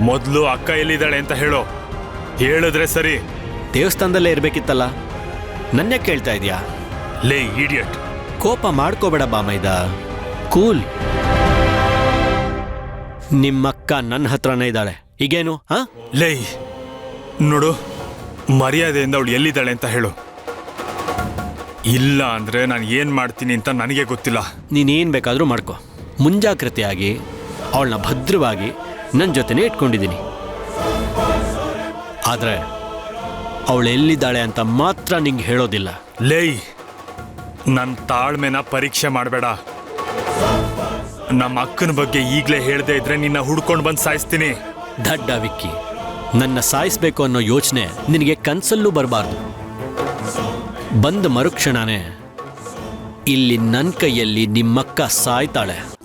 ಮೊದಲು ಅಕ್ಕ ಎಲ್ಲಿದ್ದಾಳೆ ಅಂತ ಹೇಳು. ಹೇಳಿದ್ರೆ ಸರಿ. ದೇವಸ್ಥಾನದಲ್ಲೇ ಇರ್ಬೇಕಿತ್ತಲ್ಲ? ನನ್ನೇ ಕೇಳ್ತಾ ಇದೀಯಾ? ಲೇ ಇಡಿಯಟ್ ಕೋಪ ಮಾಡ್ಕೋಬೇಡ ಬಾಮೈದ. ಕೂಲ್. ನಿಮ್ಮಕ್ಕ ನನ್ನ ಹತ್ರನೇ ಇದ್ದಾಳೆ. ಈಗೇನು ಹಾ? ಲೇ ನೋಡು ಮರ್ಯಾದೆಯಿಂದ ಅವಳು ಎಲ್ಲಿದ್ದಾಳೆ ಅಂತ ಹೇಳು. ಇಲ್ಲ ಅಂದ್ರೆ ನಾನು ಏನ್ ಮಾಡ್ತೀನಿ ಅಂತ ನನಗೆ ಗೊತ್ತಿಲ್ಲ. ನೀನೇನು ಬೇಕಾದರೂ ಮಾಡ್ಕೋ. ಮುಂಜಾಗ್ರತೆಯಾಗಿ ಅವಳನ್ನ ಭದ್ರವಾಗಿ ನನ್ನ ಜೊತೆನೇ ಇಟ್ಕೊಂಡಿದ್ದೀನಿ. ಆದರೆ ಅವಳು ಎಲ್ಲಿದ್ದಾಳೆ ಅಂತ ಮಾತ್ರ ನಿಂಗೆ ಹೇಳೋದಿಲ್ಲ. ಲೇಯ್ ನನ್ನ ತಾಳ್ಮೆನ ಪರೀಕ್ಷೆ ಮಾಡಬೇಡ. ನಮ್ಮ ಅಕ್ಕನ ಬಗ್ಗೆ ಈಗಲೇ ಹೇಳದೆ ಇದ್ರೆ ನಿನ್ನ ಹುಡ್ಕೊಂಡು ಬಂದು ಸಾಯಿಸ್ತೀನಿ. ದಡ್ಡ ವಿಕ್ಕಿ ನನ್ನ ಸಾಯಿಸ್ಬೇಕು ಅನ್ನೋ ಯೋಚನೆ ನಿನಗೆ ಕನ್ಸಲ್ಲೂ ಬರಬಾರ್ದು. ಬಂದ ಮರುಕ್ಷಣನೇ ಇಲ್ಲಿ ನನ್ನ ಕೈಯಲ್ಲಿ ನಿಮ್ಮಕ್ಕ ಸಾಯ್ತಾಳೆ.